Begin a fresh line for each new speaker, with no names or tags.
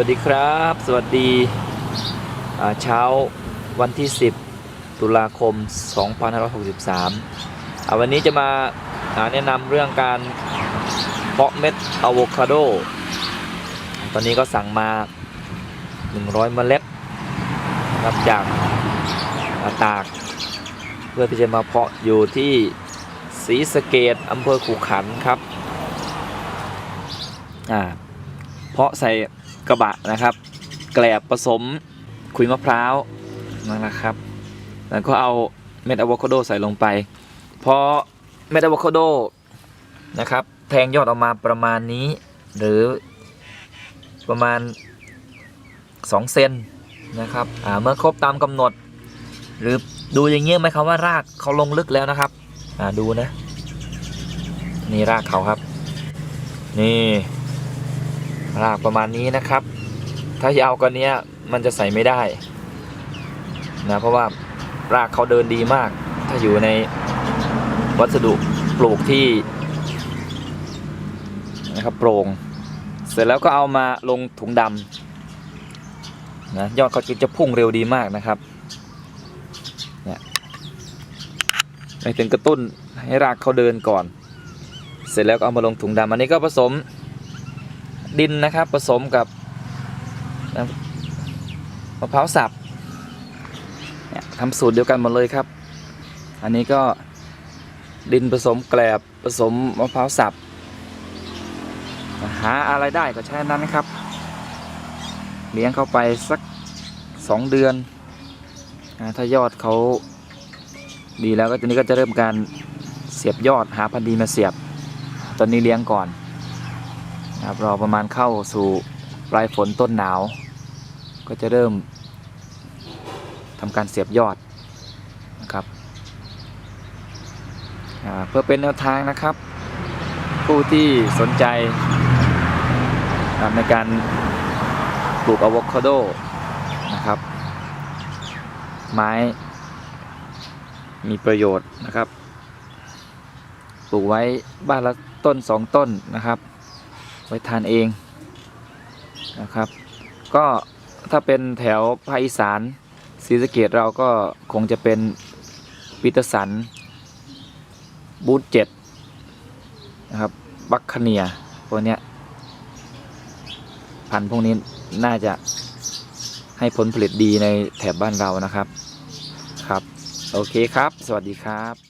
วัสดีครับ สวัสดีเช้าวันที่ 10 ตุลาคม 2563อ่าวันนี้จะมาแนะนำเรื่องการเพาะเม็ดอะโวคาโด ตอนนี้ก็สั่งมา 100 เมล็ดนะครับจากาตาก เพื่อที่จะมาเพาะอยู่ที่ศรีสะเกดอำเภอขุขันครับ อ่า เพาะใส่ กระบะนะครับ แกลบผสมขุยมะพร้าวนะครับ แล้วก็เอาเม็ดอะโวคาโดใส่ลงไป พอเม็ดอะโวคาโดนะครับ แทงยอดออกมาประมาณนี้ หรือประมาณ 2 เซนนะครับเมื่อครบตามกำหนด หรือดูอย่างเงี้ยไหมครับว่ารากเขาลงลึกแล้วนะครับดูนะ นี่รากเขาครับ นี่ รากประมาณนี้นะครับ ถ้าจะเอากันเนี้มันจะใส่ไม่ได้นะเพราะว่ารากเขาเดินดีมาก ถ้าอยู่ในวัสดุปลูกที่นะครับโปร่งเสร็จแล้วก็เอามาลงถุงดำนะยอดเขาจะพุ่งเร็วดีมากนะครับเนี่ยไปถึงกระตุ้นให้รากเขาเดินก่อน เสร็จแล้วก็เอามาลงถุงดำอันนี้ก็ผสม ดินนะครับ ผสมกับมะพร้าวสับเนี่ยทำสูตรเดียวกันหมดเลยครับ อันนี้ก็ดินผสมแกลบผสมมะพร้าวสับหาอะไรได้ก็ใช้นั้นนะครับ เลี้ยงเข้าไปสักสองเดือน ถ้ายอดเขาดีแล้วก็ตอนนี้ก็จะเริ่มการเสียบยอดหาพันธุ์ดีมาเสียบ ตอนนี้เลี้ยงก่อน นะครับรอประมาณเข้าสู่ปลายฝนต้นหนาว ก็จะเริ่มทำการเสียบยอดนะครับเพื่อเป็นแนวทางนะครับ ผู้ที่สนใจในการปลูกอะโวคาโดนะครับ ไม้มีประโยชน์นะครับ ปลูกไว้บ้านละต้นสองต้นนะครับ ไว้ทานเองนะครับ ก็ถ้าเป็นแถวภาคอีสานศรีสะเกดเราก็คงจะเป็นปีเตสัน บูธเจ็ดนะครับ บัคคเนียพวกเนี้ยพันธุ์พวกนี้น่าจะให้ผลผลิตดีในแถบบ้านเรานะครับ ครับ โอเคครับ สวัสดีครับ